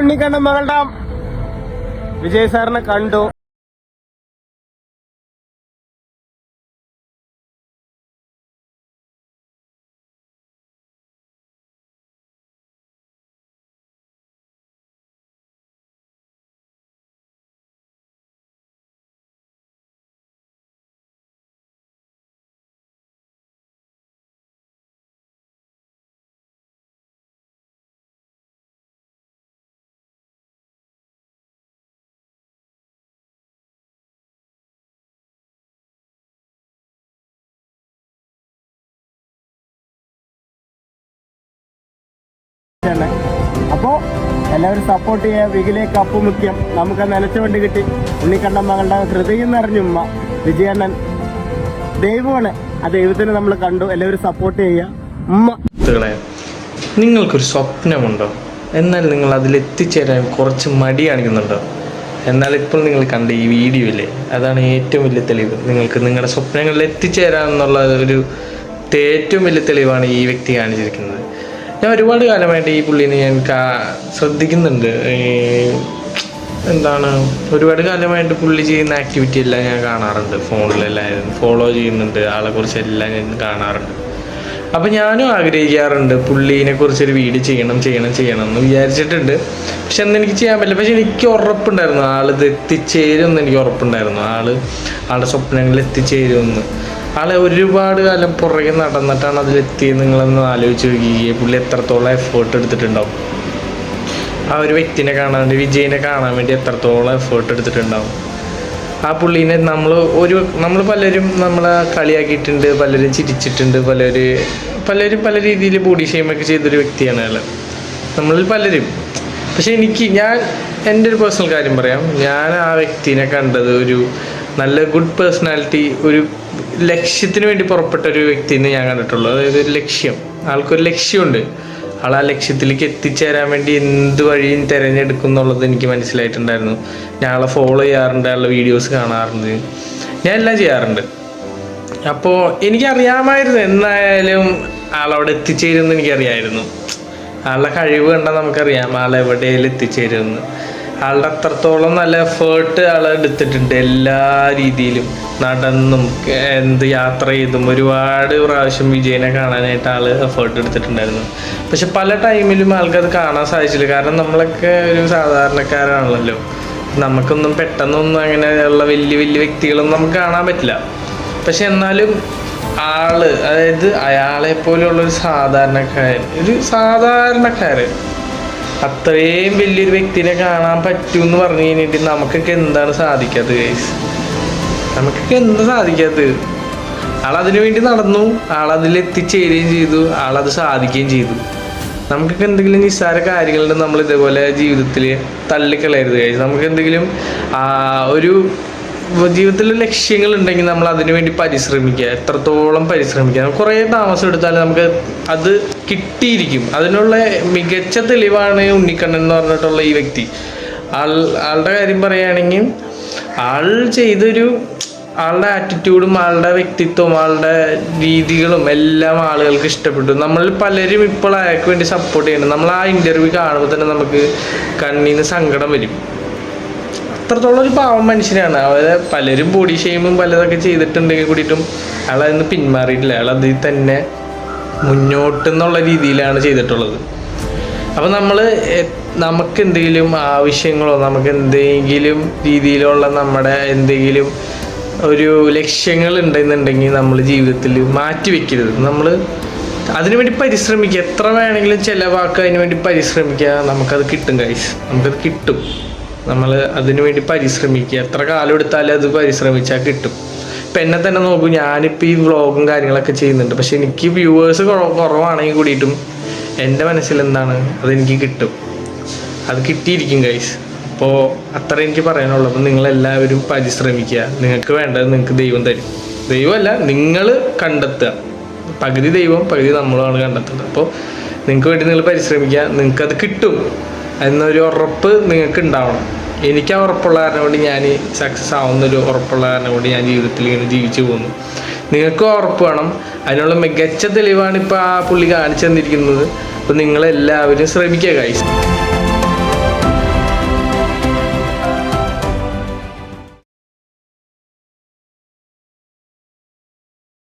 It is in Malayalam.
ഉണ്ണിക്കണ്ണൻ മകളുടെ വിജയ് സാറിനെ കണ്ടു. തന്നെ. അപ്പോൾ എല്ലാവരും സപ്പോർട്ട് ചെയ്യുക വികിലെ കപ്പ് മുഖ്യം. നമുക്ക് നനച്ച വണ്ടി കിട്ടി. ഉണ്ണിക്കണ്ണൻ മകളുടെ ഹൃദയം നിറഞ്ഞുമ്മ വിജയണ്ണൻ. ദൈവമാണ് ആ ദൈവത്തിന് നമ്മൾ കണ്ടു. എല്ലാവരും സപ്പോർട്ട് ചെയ്യുക. ഉമ്മ. നിങ്ങൾക്കൊരു സ്വപ്നമുണ്ടോ? എന്നാൽ നിങ്ങൾ അതിലെത്തിച്ചേരാൻ കുറച്ച് മടി കാണിക്കുന്നുണ്ടോ? എന്നാൽ ഇപ്പോൾ നിങ്ങൾ കണ്ട ഈ വീഡിയോയിലെ അതാണ് ഏറ്റവും വലിയ തെളിവ്. നിങ്ങൾക്ക് നിങ്ങളുടെ സ്വപ്നങ്ങളിൽ എത്തിച്ചേരാമെന്നുള്ള ഒരു ഏറ്റവും വലിയ തെളിവാണ് ഈ വ്യക്തി കാണിച്ചിരിക്കുന്നത്. ഞാൻ ഒരുപാട് കാലമായിട്ട് ഈ പുള്ളീനെ ഞാൻ ശ്രദ്ധിക്കുന്നുണ്ട്. എന്താണ് ഒരുപാട് കാലമായിട്ട് പുള്ളി ചെയ്യുന്ന ആക്ടിവിറ്റി എല്ലാം ഞാൻ കാണാറുണ്ട്. ഫോണിലെല്ലാം ഫോളോ ചെയ്യുന്നുണ്ട്. ആളെ കുറിച്ച് എല്ലാം ഞാൻ കാണാറുണ്ട്. അപ്പം ഞാനും ആഗ്രഹിക്കാറുണ്ട് പുള്ളീനെ കുറിച്ചൊരു വീഡിയോ ചെയ്യണം ചെയ്യണം ചെയ്യണം എന്ന് വിചാരിച്ചിട്ടുണ്ട്. പക്ഷെ അന്ന് എനിക്ക് ചെയ്യാൻ പറ്റില്ല. പക്ഷെ എനിക്ക് ഉറപ്പുണ്ടായിരുന്നു. ആളിത് എത്തിച്ചേരുമെന്ന് എനിക്ക് ഉറപ്പുണ്ടായിരുന്നു. ആൾ ആളുടെ സ്വപ്നങ്ങളിൽ എത്തിച്ചേരുമെന്ന്. ആളെ ഒരുപാട് കാലം പുറകെ നടന്നിട്ടാണ് അതിലെത്തിയത് നിങ്ങളൊന്ന് ആലോചിച്ച് നോക്കിയേ പുള്ളി എത്രത്തോളം എഫേർട്ട് എടുത്തിട്ടുണ്ടാവും. ആ ഒരു വ്യക്തിനെ കാണാൻ വിജയിനെ കാണാൻ വേണ്ടി എത്രത്തോളം എഫേർട്ട് എടുത്തിട്ടുണ്ടാവും. ആ പുള്ളീനെ നമ്മൾ ഒരു നമ്മൾ പലരും നമ്മളെ കളിയാക്കിയിട്ടുണ്ട് പലരും ചിരിച്ചിട്ടുണ്ട് പലര് പലരും പല രീതിയിൽ ബോഡി ഷെയിമൊക്കെ ചെയ്തൊരു വ്യക്തിയാണ് അയാൾ നമ്മളിൽ പലരും. പക്ഷെ എനിക്ക് ഞാൻ എന്റെ ഒരു പേഴ്സണൽ കാര്യം പറയാം. ഞാൻ ആ വ്യക്തിനെ കണ്ടത് ഒരു നല്ല ഗുഡ് പേഴ്സണാലിറ്റി ഒരു ലക്ഷ്യത്തിന് വേണ്ടി പുറപ്പെട്ട ഒരു വ്യക്തി എന്ന് ഞാൻ കണ്ടിട്ടുള്ളൂ. അതായത് ഒരു ലക്ഷ്യം. ആൾക്കൊരു ലക്ഷ്യമുണ്ട്. ആൾ ആ ലക്ഷ്യത്തിലേക്ക് എത്തിച്ചേരാൻ വേണ്ടി എന്ത് വഴിയും തിരഞ്ഞെടുക്കും എന്നുള്ളത് എനിക്ക് മനസ്സിലായിട്ടുണ്ടായിരുന്നു. ഞാൻ ആളെ ഫോളോ ചെയ്യാറുണ്ട് ആളുടെ വീഡിയോസ് കാണാറുണ്ട്. ഞാൻ എല്ലാം ചെയ്യാറുണ്ട്. അപ്പോൾ എനിക്കറിയാമായിരുന്നു എന്നായാലും ആളവിടെ എത്തിച്ചേരുമെന്ന് എനിക്കറിയായിരുന്നു. ആളുടെ കഴിവ് കണ്ടാൽ നമുക്കറിയാം ആളെവിടെയെങ്കിലും എത്തിച്ചേരുമെന്ന്. ആളുടെ അത്രത്തോളം നല്ല എഫേർട്ട് ആൾ എടുത്തിട്ടുണ്ട് എല്ലാ രീതിയിലും. നടന്നും എന്ത് യാത്ര ചെയ്തും ഒരുപാട് പ്രാവശ്യം വിജയനെ കാണാനായിട്ട് ആൾ എഫേർട്ട് എടുത്തിട്ടുണ്ടായിരുന്നു. പക്ഷെ പല ടൈമിലും ആൾക്കത് കാണാൻ സാധിച്ചില്ല. കാരണം നമ്മളൊക്കെ ഒരു സാധാരണക്കാരാണല്ലോ. നമുക്കൊന്നും പെട്ടെന്നൊന്നും അങ്ങനെയുള്ള വലിയ വലിയ വ്യക്തികളൊന്നും നമുക്ക് കാണാൻ പറ്റില്ല. പക്ഷെ എന്നാലും ആൾ അതായത് അയാളെ പോലെയുള്ള ഒരു സാധാരണക്കാരൻ ഒരു സാധാരണക്കാരൻ അത്രയും വലിയൊരു വ്യക്തിനെ കാണാൻ പറ്റൂ എന്ന് പറഞ്ഞു കഴിഞ്ഞിട്ട് നമുക്കൊക്കെ എന്താണ് സാധിക്കാത്തത് ഗൈസ് നമുക്കൊക്കെ എന്താ സാധിക്കാത്തത്? ആളതിനു വേണ്ടി നടന്നു ആളതിൽ എത്തിച്ചേരുകയും ചെയ്തു ആളത് സാധിക്കുകയും ചെയ്തു. നമുക്കൊക്കെ എന്തെങ്കിലും നിസ്സാര കാര്യങ്ങളുണ്ട് നമ്മൾ ഇതേപോലെ ജീവിതത്തിൽ തള്ളിക്കളയരുത് guys. നമുക്ക് എന്തെങ്കിലും ഒരു ജീവിതത്തിൽ ലക്ഷ്യങ്ങൾ ഉണ്ടെങ്കിൽ നമ്മൾ അതിനുവേണ്ടി പരിശ്രമിക്കുക. എത്രത്തോളം പരിശ്രമിക്കുക കുറേ താമസം എടുത്താലും നമുക്ക് അത് കിട്ടിയിരിക്കും. അതിനുള്ള മികച്ച തെളിവാണ് ഉണ്ണിക്കണ്ണൻ എന്ന് പറഞ്ഞിട്ടുള്ള ഈ വ്യക്തി. ആൾ ആളുടെ കാര്യം പറയുകയാണെങ്കിൽ ആൾ ചെയ്തൊരു ആളുടെ ആറ്റിറ്റ്യൂഡും ആളുടെ വ്യക്തിത്വവും ആളുടെ രീതികളും എല്ലാം ആളുകൾക്ക് ഇഷ്ടപ്പെട്ടു. നമ്മൾ പലരും ഇപ്പോൾ അയാൾക്ക് വേണ്ടി സപ്പോർട്ട് ചെയ്യണം നമ്മൾ ആ ഇന്റർവ്യൂ കാണുമ്പോൾ തന്നെ നമുക്ക് കണ്ണിന് സങ്കടം വരും. അത്രത്തോളം ഒരു പാവം മനുഷ്യനാണ്. അവരെ പലരും ബോഡി ഷെയിമും പലതൊക്കെ ചെയ്തിട്ടുണ്ടെങ്കിൽ കൂടിയിട്ടും അയാൾ അതിന് പിന്മാറിയിട്ടില്ല. അയാൾ അതിൽ തന്നെ മുന്നോട്ട് എന്നുള്ള രീതിയിലാണ് ചെയ്തിട്ടുള്ളത്. അപ്പോൾ നമ്മൾ നമുക്ക് എന്തെങ്കിലും ആവശ്യങ്ങളോ നമുക്ക് എന്തെങ്കിലും രീതിയിലുള്ള നമ്മുടെ എന്തെങ്കിലും ഒരു ലക്ഷ്യങ്ങൾ ഉണ്ടെന്നുണ്ടെങ്കിൽ നമ്മൾ ജീവിതത്തിൽ മാറ്റി വെക്കരുത്. നമ്മൾ അതിനുവേണ്ടി പരിശ്രമിക്കുക. എത്ര വേണമെങ്കിലും ചിലവാക്കുക അതിനുവേണ്ടി പരിശ്രമിക്കുക നമുക്കത് കിട്ടും കൈസ് നമുക്കത് കിട്ടും. നമ്മൾ അതിനുവേണ്ടി പരിശ്രമിക്കുക. എത്ര കാലം എടുത്താലും അത് പരിശ്രമിച്ചാൽ കിട്ടും. ഇപ്പം എന്നെ തന്നെ നോക്കൂ ഞാനിപ്പോൾ ഈ വ്ളോഗും കാര്യങ്ങളൊക്കെ ചെയ്യുന്നുണ്ട്. പക്ഷെ എനിക്ക് വ്യൂവേഴ്സ് കുറവാണെങ്കിൽ കൂടിയിട്ടും എന്റെ മനസ്സിൽ എന്താണ്? അതെനിക്ക് കിട്ടും. അത് കിട്ടിയിരിക്കും ഗൈസ് അപ്പോൾ അത്ര എനിക്ക് പറയാനുള്ളൂ. അപ്പം നിങ്ങളെല്ലാവരും പരിശ്രമിക്കുക. നിങ്ങൾക്ക് വേണ്ടത് നിങ്ങൾക്ക് ദൈവം തരും. ദൈവമല്ല നിങ്ങൾ കണ്ടെത്തുക. പകുതി ദൈവം പകുതി നമ്മളുമാണ് കണ്ടെത്തുന്നത് അപ്പോൾ നിങ്ങൾക്ക് വേണ്ടി നിങ്ങൾ പരിശ്രമിക്കുക. നിങ്ങൾക്കത് കിട്ടും. എന്നൊരു ഉറപ്പ് നിങ്ങൾക്ക് ഉണ്ടാവണം എനിക്ക് ആ ഉറപ്പുള്ള കാരണം കൊണ്ട് ഞാൻ സക്സസ് ആവുന്നൊരു ഉറപ്പുള്ള കാരണം കൊണ്ട് ഞാൻ ജീവിതത്തിൽ ഇങ്ങനെ ജീവിച്ചു പോകുന്നു. നിങ്ങൾക്കും ഉറപ്പ് വേണം. അതിനുള്ള മികച്ച തെളിവാണ് ഇപ്പോൾ ആ പുള്ളി കാണിച്ചു തന്നിരിക്കുന്നത്. അപ്പോൾ നിങ്ങളെല്ലാവരും ശ്രമിക്കുക കാഴ്ച